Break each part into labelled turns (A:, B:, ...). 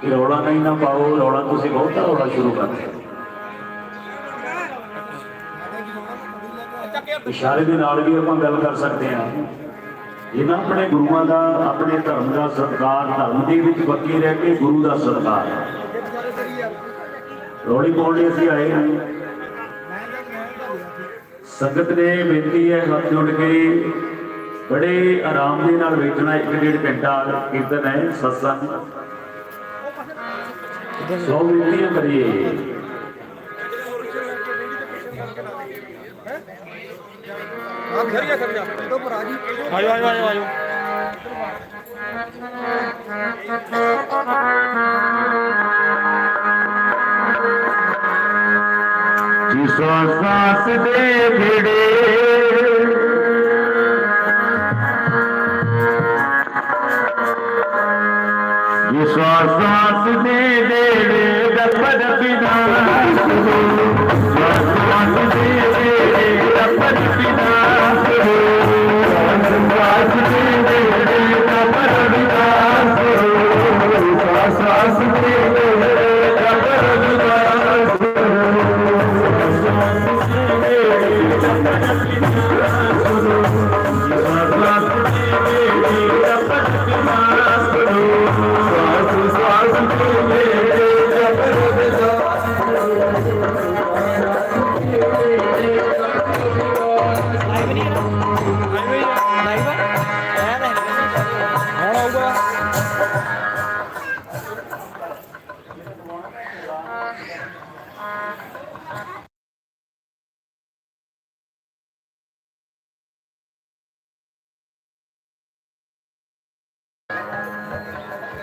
A: ਕਿ ਰੌਲਾ ਨਹੀਂ ਨਾ ਪਾਓ, ਰੌਲਾ ਤੁਸੀਂ ਬਹੁਤਾ ਰੌਲਾ ਸ਼ੁਰੂ ਕਰ ਦਿਓ। ਇਸ਼ਾਰੇ ਦੇ ਨਾਲ ਵੀ ਆਪਾਂ ਗੱਲ ਕਰ ਸਕਦੇ ਹਾਂ। ਇਹਨਾਂ ਆਪਣੇ ਗੁਰੂਆਂ ਦਾ, ਆਪਣੇ ਧਰਮ ਦਾ ਸਤਿਕਾਰ, ਧਰਮ ਦੇ ਵਿੱਚ ਬੱਕੀ ਰਹਿ ਕੇ ਗੁਰੂ ਦਾ ਸਤਿਕਾਰ ਰੌਲੀ ਪਾਉਣ ਲਈ ਅਸੀਂ ਆਏ ਹਾਂ। ਸੰਗਤ ਨੇ ਬੇਨਤੀ ਹੈ, ਹੱਥ ਜੋੜ ਕੇ ਬੜੇ ਆਰਾਮ ਦੇ ਨਾਲ ਵੇਖਣਾ, ਇੱਕ ਡੇਢ ਘੰਟਾ ਕੀਰਤਨ ਹੈ, ਸਤਸੰਗ। ਸੋ ਬੇਨਤੀਆਂ ਕਰੀਏ
B: ਆਜੋ ਆਜੋ ਆਜੋ ਆਜੋ
A: ਜਿਸੋ ਸਾਸ ਦੇ ਭਿੜੇ श्वास
B: श्वास
A: दे दे
B: वेद पद पिता श्वास श्वास दे दे वेद
A: पद पिता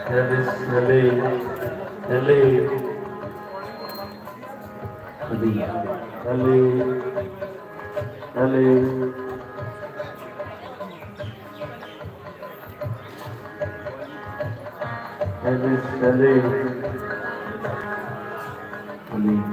A: Elise, Elise, Elise, Elise, Elise, Elise, Elise, Elise, Elise,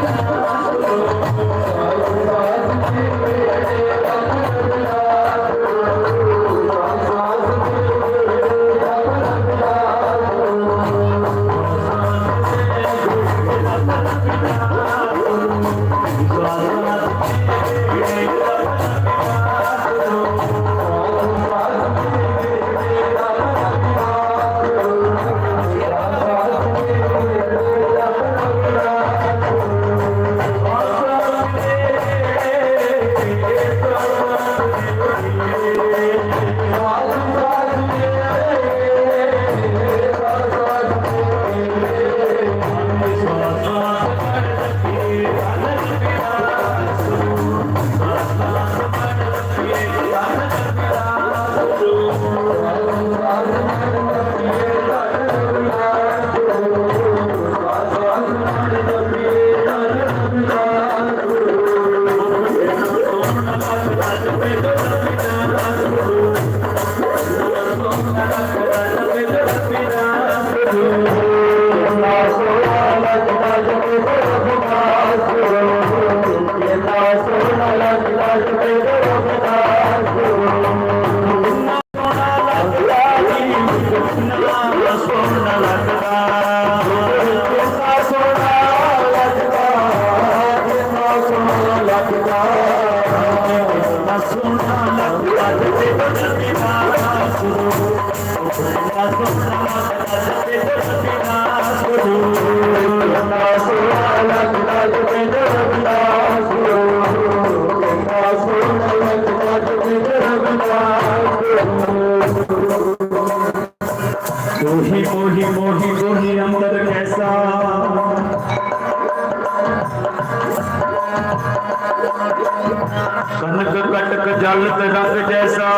A: कनक कटक जलत रंग जैसा।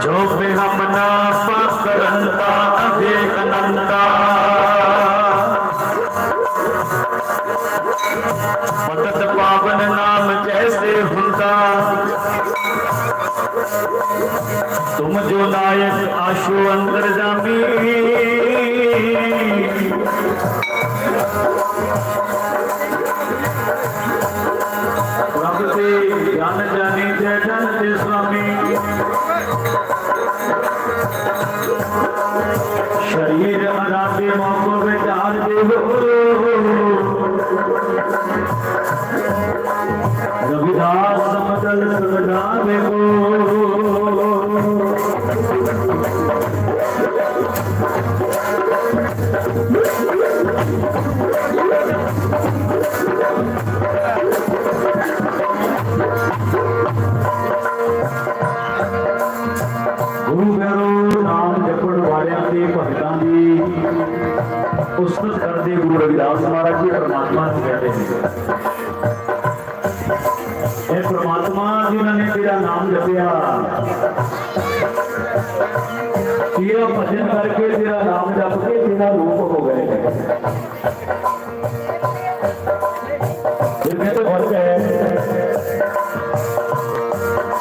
A: जो हम करंता पावन नाम जैसे हुंदा। तुम जो नायक आशु अंदर जामी। গান জানি জানতে স্বামী। শরীর আরাতে মকর श्री गुरु रविदास महाराज जी परमात्मा से कहते हैं परमात्मा जिन्होंने तेरा नाम जपया तेरा भजन करके तेरा नाम जप के तेरा रूप हो गए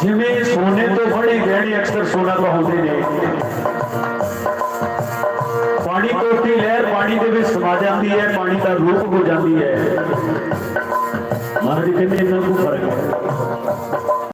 A: जिमें सोने तो बड़े गहने अक्सर सोना तो होते ने ਪਾਣੀ ਕੋਟੀ ਲਹਿਰ ਪਾਣੀ ਦੇ ਵਿੱਚ ਸਮਾ ਜਾਂਦੀ ਹੈ ਪਾਣੀ ਦਾ ਰੂਪ ਹੋ ਜਾਂਦੀ ਹੈ ਮਹਾਰਾਜ ਕਹਿੰਦੇ ਇਹਨਾਂ ਨੂੰ ਫਰਕ ਹੈ